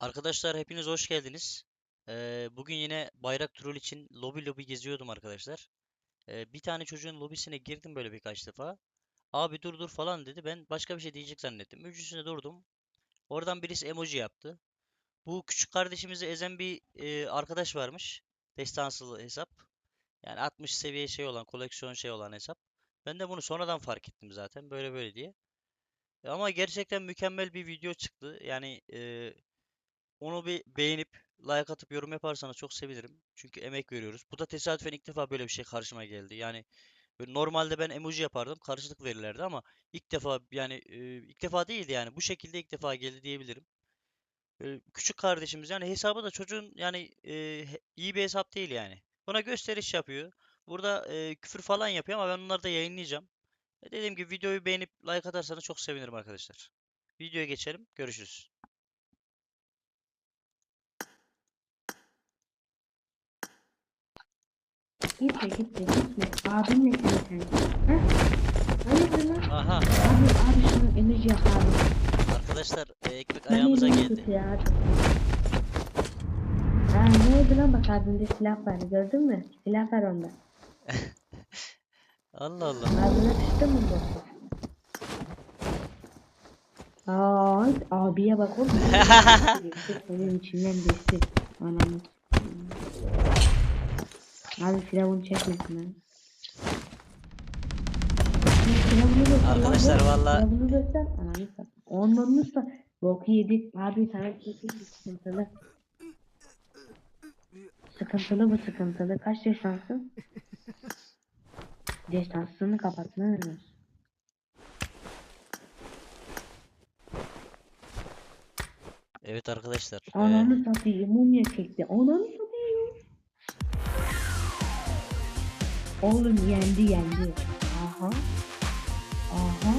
Arkadaşlar hepiniz hoş geldiniz. Ee, bugün yine bayrak troll için lobi lobi geziyordum arkadaşlar. Ee, bir tane çocuğun lobisine girdim böyle birkaç defa. Abi dur dur falan dedi. Ben başka bir şey diyecek zannettim. Üçüncüsüne durdum. Oradan birisi emoji yaptı. Bu küçük kardeşimizi ezen bir e, arkadaş varmış. Destansılı hesap. Yani 60 seviye şey olan, koleksiyon şey olan hesap. Ben de bunu sonradan fark ettim zaten. Böyle böyle diye. Ama gerçekten mükemmel bir video çıktı. Yani e, onu bir beğenip like atıp yorum yaparsanız çok sevinirim. Çünkü emek veriyoruz. Bu da tesadüfen ilk defa böyle bir şey karşıma geldi. Yani normalde ben emoji yapardım, karşılık verirlerdi ama ilk defa yani e, ilk defa değildi yani. Bu şekilde ilk defa geldi diyebilirim. E, küçük kardeşimiz yani hesabı da çocuğun yani e, iyi bir hesap değil yani. Buna gösteriş yapıyor. Burada küfür falan yapıyor ama ben onları da yayınlayacağım. Dediğim gibi videoyu beğenip like atarsanız çok sevinirim arkadaşlar. Videoya geçelim. Görüşürüz. Gitme gitme gitme. Abimle sen sen. Ha? Hayırdır lan? Aha. Abi abi şunu emoji yap abi. Arkadaşlar e, ekmek ayağımıza elimi geldi. tut ya. Ha ne oldu lan bak abimde silah var gördün mü? Silah var onda. Allah Allah. Ağzına sıçtı mı bu? Aa, abiye bak oğlum. Senin içinden geçti. Ananı. Abi firavun çekmesin lan. Arkadaşlar valla-. Ondan da boku yedik. Abi sana çekeyim sıkıntılı. Sıkıntılı bu sıkıntılı. Kaç yaşansın? Destansını kapatmanız. Evet arkadaşlar. Ananı satayım mumya çekti. Ananı satayım. Oğlum yendi yendi. Aha. Aha.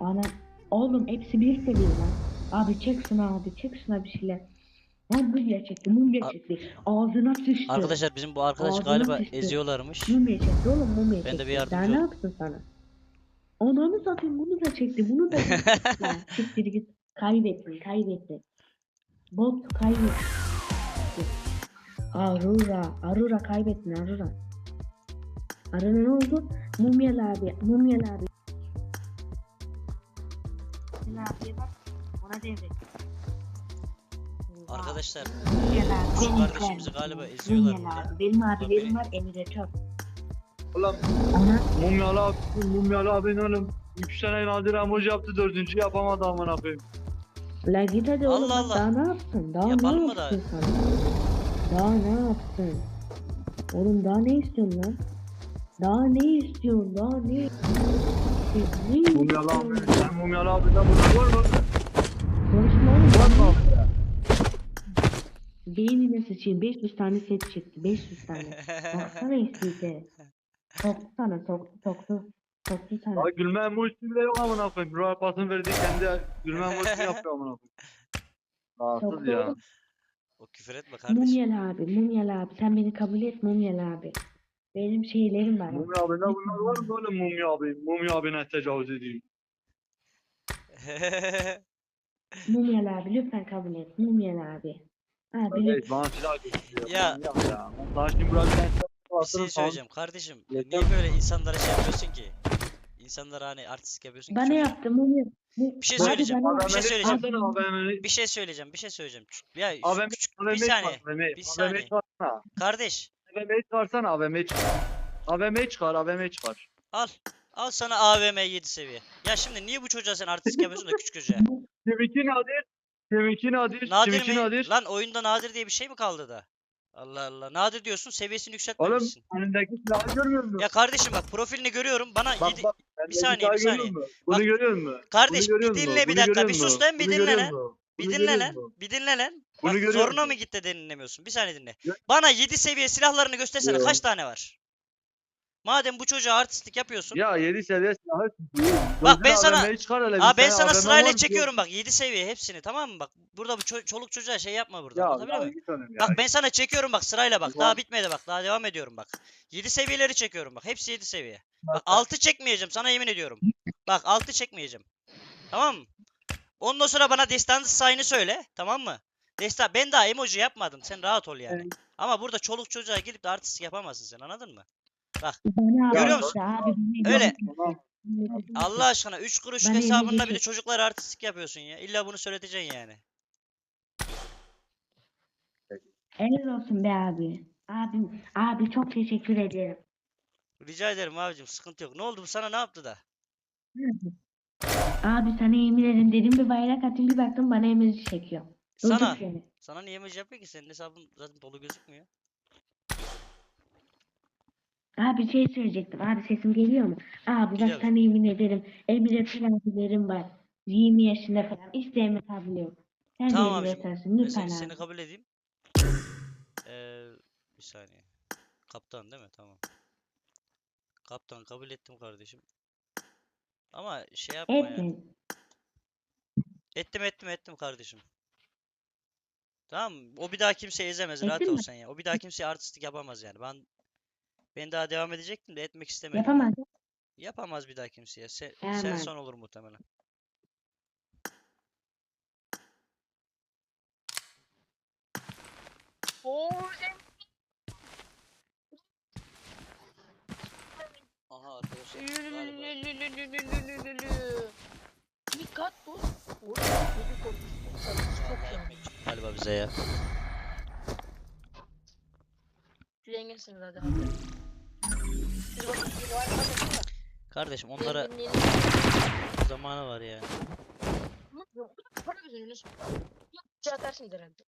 Ana. Oğlum hepsi bir seviye lan. Abi çek şunu abi çek şuna bir şeyler. Lan mumya çekti mumya çekti. Ağzına sıçtı. arkadaşlar bizim bu arkadaş Ağzına galiba sıçtı. eziyorlarmış. Mumya çekti oğlum mumya Ben de çekti. bir yardımcı Daha ne ol- yapsın sana? Ananı satayım bunu da çekti bunu da çekti. Lan siktir git. Kaybettin kaybettin. Bot kaybetti. Arura. Arura kaybettin Arura. Arura ne oldu? Mumyal abi. Mumyal abi. Mumyal abiye bak. Ona devret. Arkadaşlar Mumyal abi. şu kardeşimizi galiba eziyorlar Mumyal burada. abi. Benim abilerim var Emir'e çok. Ulan Ona Mumyalı abi, Mumyalı abin oğlum. Üç sene nadir emoji yaptı dördüncü yapamadı amına koyayım. La git hadi oğlum Allah Allah. daha ne yapsın? Daha Yapalım ne yapsın sana? Daha ne yapsın? Oğlum daha ne istiyorsun lan? Daha ne istiyorsun? Daha ne? Ne Mumyalı abi, istiyorsun? sen Mumyalı abinden bunlar var mı? Konuşma oğlum. Var abi? Beynine sıçayım. 500 tane set çıktı. 500 tane. Baksana istiyse. Soktu sana. Soktu. Soktu. Soktu sana. Ya gülme emojisi bile yok amına koyayım. Ruh pasını verdi kendi gülme emojisi yapıyor amına koyayım. Rahatsız Soktu ya. oğlum. O küfür etme kardeşim. Mumyal abi. Mumyal abi. Sen beni kabul et Mumyal abi. Benim şeylerim var. Mumya abinden bunlar var mı oğlum Mumya abi? Mumya abine tecavüz edeyim. Mumyal abi lütfen kabul et. Mumyal abi. Abi Evet bana silah gösteriyor. Ya. Manyak ya. Daha şimdi buraya bir tane silah bir şey söyleyeceğim kardeşim. Yeter. Niye böyle insanlara şey yapıyorsun ki? İnsanlara hani artistik yapıyorsun ki bana çocuğa. yaptı mumya. Bu- Bir şey söyleyeceğim, bir şey söyleyeceğim. Bir şey söyleyeceğim, bir şey söyleyeceğim. Ç- Ya şu AVM, küçük AVM'yi bir saniye. çıkar, AVM'yi. bir saniye. çıkarsana. Kardeş, AVM'yi çıkarsana AVM'yi çıkar. AVM'yi çıkar, AVM'yi çıkar. al. Al sana AVM 7 seviye. Ya şimdi niye bu çocuğa sen artistik yapıyorsun da küçük çocuğa? Teminki nadir. Teminki nadir. Nadir Teminki mi? nadir. Lan oyunda nadir diye bir şey mi kaldı da? Allah Allah. Nadir diyorsun, seviyesini Oğlum yükseltmemişsin. önündeki silahı görmüyor musun? Ya kardeşim bak profilini görüyorum. Bana bak yedi- bak. Önündeki saniye, bir saniye. Bunu Bak, görüyor musun? Kardeş Bunu bir görüyor musun? dinle bir Bunu dakika. görüyor Bir sus musun? lan bir Bunu dinle görüyor lan. musun? Bir Bunu dinle görüyor lan. musun? Bir dinle lan. Bunu Bak görüyor zoruna mı musun? gitti de dinlemiyorsun? Bir saniye dinle. Bana 7 seviye silahlarını göstersene. Yok. Kaç tane var? Madem bu çocuğa artistlik yapıyorsun. Ya 7 seviye silahı. Bak ben sana- Aa ben sana sırayla çekiyorum bak 7 seviye hepsini tamam mı? Bak burada bu ço- çoluk çocuğa şey yapma burada. Ya, ya ya. Bak ben sana çekiyorum bak sırayla bak. Daha bitmedi bak. Daha devam ediyorum bak. 7 seviyeleri çekiyorum bak. Hepsi 7 seviye. Bak 6 çekmeyeceğim sana yemin ediyorum. Bak 6 çekmeyeceğim. Tamam mı? Ondan sonra bana destansı sayını söyle. Tamam mı? Destan ben daha emoji yapmadım. Sen rahat ol yani. Evet. Ama burada çoluk çocuğa gidip de artist yapamazsın sen anladın mı? Bana Görüyor bak musun? Öyle. Allah aşkına 3 kuruş Ben hesabında bile çek- çocuklara artistlik yapıyorsun ya. İlla bunu söyleteceksin yani. Helal olsun be abi. Abim, abi çok teşekkür ederim. Rica ederim abicim sıkıntı yok. Ne oldu bu sana ne yaptı da? Abi sana yemin ederim dedim bir bayrak atayım bir baktım bana emoji çekiyor. Sana. Sana niye emoji yapıyor ki? Senin hesabın zaten dolu gözükmüyor. Abi şey söyleyecektim. Abi sesim geliyor mu? Abi bak sana yemin ederim. Emre abilerim var. 20 yaşında falan. Hiç Emre yok. Sen Tamam de abicim. Emre lütfen seni, abi. seni kabul edeyim. Ee, bir saniye. Kaptan değil mi? Tamam. Kaptan kabul ettim kardeşim. Ama şey yapma. Etmeyin. Ettim ettim ettim kardeşim. Tamam mı? O bir daha kimseyi ezemez. Rahat Ettin ol mi? sen ya. O bir daha kimseye artistlik yapamaz yani. Ben ben daha devam edecektim de etmek istemedim. Yapamaz. Yapamaz bir daha kimseye. Sen, sen Yapamaz. son olur muhtemelen. Aha arkadaşlar galiba Dikkat. Çok vallahi ekmek çıktı galiba bize ya. Zenginsiniz hadi Kardeşim onlara zamanı var yani. Para herhalde.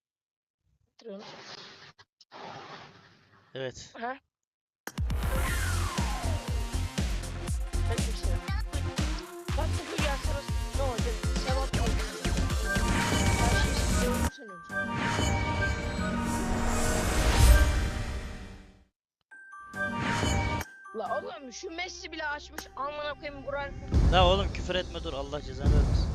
Evet. Ha? Oğlum şu Messi bile açmış amına koyayım Burak. La oğlum küfür etme dur Allah cezanı vermesin.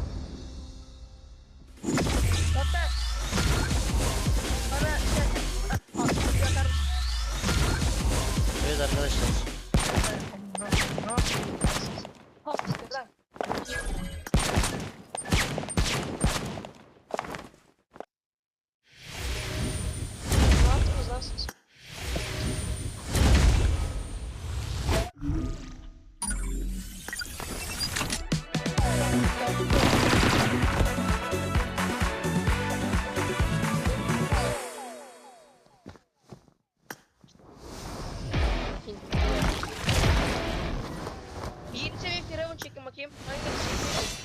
Çekin bakayım. Hangisi?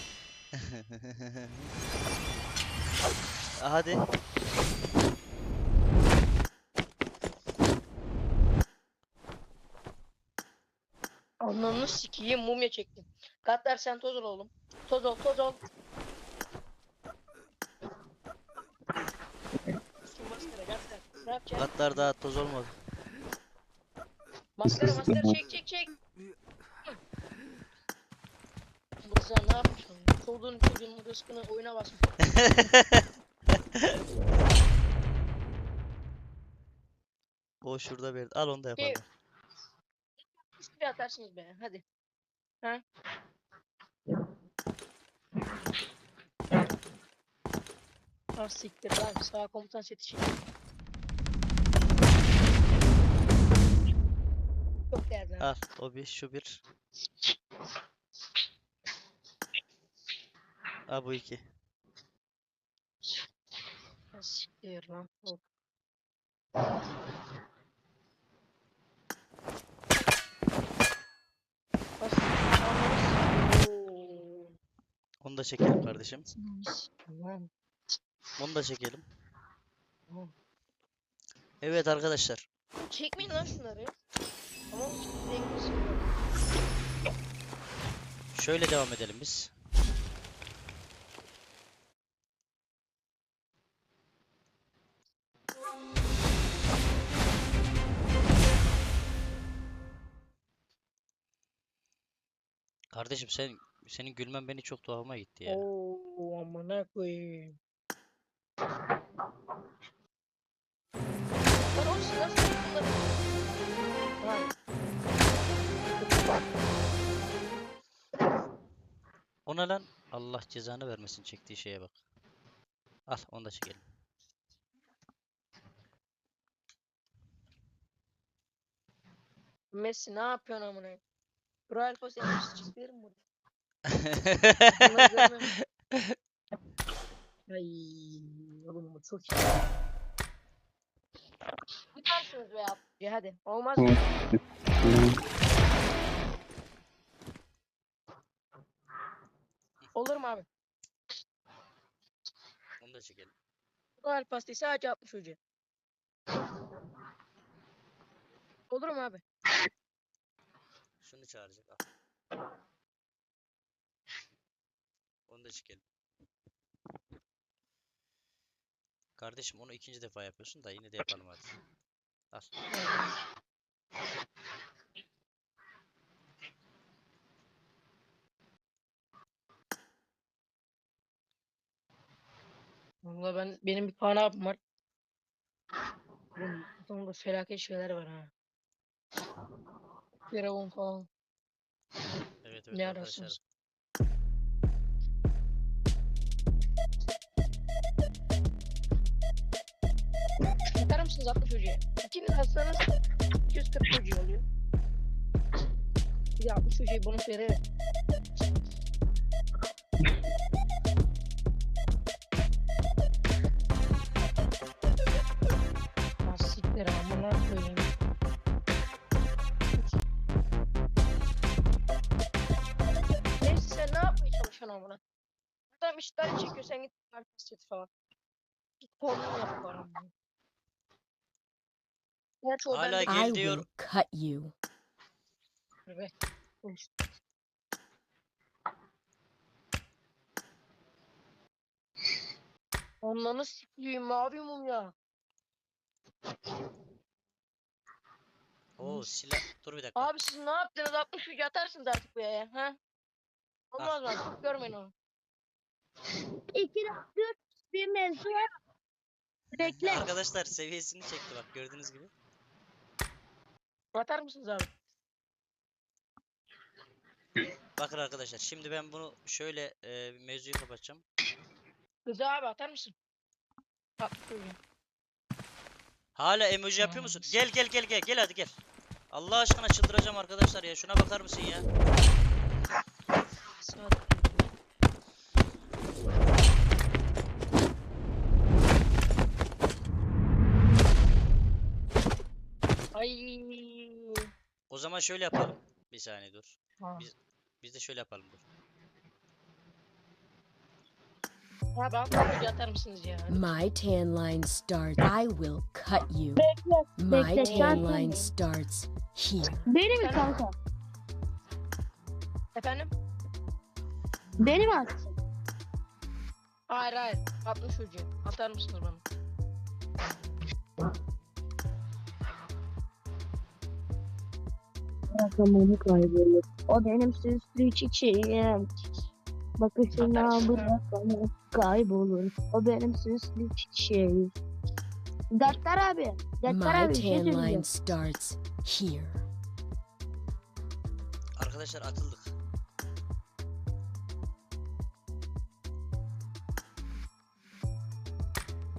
Hadi. Ananı sikiyim mumya çektim. Gatler sen toz ol oğlum. Toz ol toz ol. Katlar daha toz olmadı. Maskara maskara çek çek çek. Sen ne yapmışsın? Çocuğun çocuğun rızkını oyuna basmış. O şurada bir. Al onu da Şey- yapalım. Üç bir atarsınız be hadi. Ha? Ah siktir lan sağ komutan seti çek. Çok değerli. Al o bir şu bir. Al bu iki. Siktir lan. Hop. Siktir. Oo. Onu da çekelim kardeşim. Lan. Onu da çekelim. Tamam. Evet arkadaşlar. Çekmeyin lan şunları. Tamam. Şöyle devam edelim biz. Kardeşim sen senin gülmen beni çok tuhafıma gitti ya. Oo amına koyayım. Lan. O ne lan? Allah cezanı vermesin çektiği şeye bak. Al onu da çekelim. Messi ne yapıyorsun amına? Royal Pass yapmışsın çıkıyorum burada. Bunları görmem. Ay oğlum bu çok iyi. Tutarsınız be ya. Hadi. Olmaz mı? Olur mu abi? Onu da çekelim. Royal Pass değil sadece 60 hoca. Olur mu abi? Şunu çağıracak. Al. Onu da çekelim. Kardeşim onu ikinci defa yapıyorsun da yine de yapalım hadi. Al. Valla ben benim bir Kaan abim var. Adamda felaket şeyler var ha. Firavun falan. Evet evet Ne arkadaşlar. arasınız? Bakar mısınız 60 hocaya? İkiniz atsanız 240 hoca oluyor. Bir de 60 hocayı bonus vererek. Chat falan. Git kolunu yap. Gerçi o Hala bende gel I diyor. will cut you. be. Konuş. Ananı sikeyim abi mum ya. Oo silah. Dur bir dakika. Abi siz ne yaptınız? 60 ucu atarsınız artık buraya ya. Ha? Olmaz mı? Çok görmeyin onu. 2 4 bir mevzu var. Bekle. Arkadaşlar seviyesini çekti bak gördüğünüz gibi. Atar mısınız abi? Bakın arkadaşlar şimdi ben bunu şöyle e, mevzuyu kapatacağım. Kızı abi atar mısın? 60 ucu. Hala emoji yapıyor musun? Gel gel gel gel gel hadi gel. Allah aşkına çıldıracağım arkadaşlar ya. Şuna bakar mısın ya? Zaman şöyle yapalım. Bir saniye dur. Ha. Biz- Biz de şöyle yapalım dur. Abi 60 ucu atar mısınız ya? My tan line starts. I will cut you. My bekle, tan line starts here. Beni mi kanka? Efendim? Beni mi atsın? Hayır hayır. 60 ucu. Atar mısınız bana? Zamanı kaybolur. O benim süslü çiçeğim. Bakışına bırakamam kaybolur. O benim süslü çiçeğim. Gattar abi. Gattar My abi bir şey söyleyeceğim. starts here. Arkadaşlar atıldık.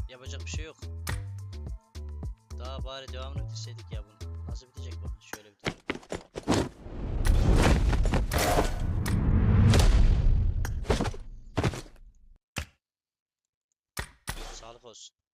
Yapacak bir şey yok. Daha bari devamını bitirseydik ya bunu. Sağlık olsun.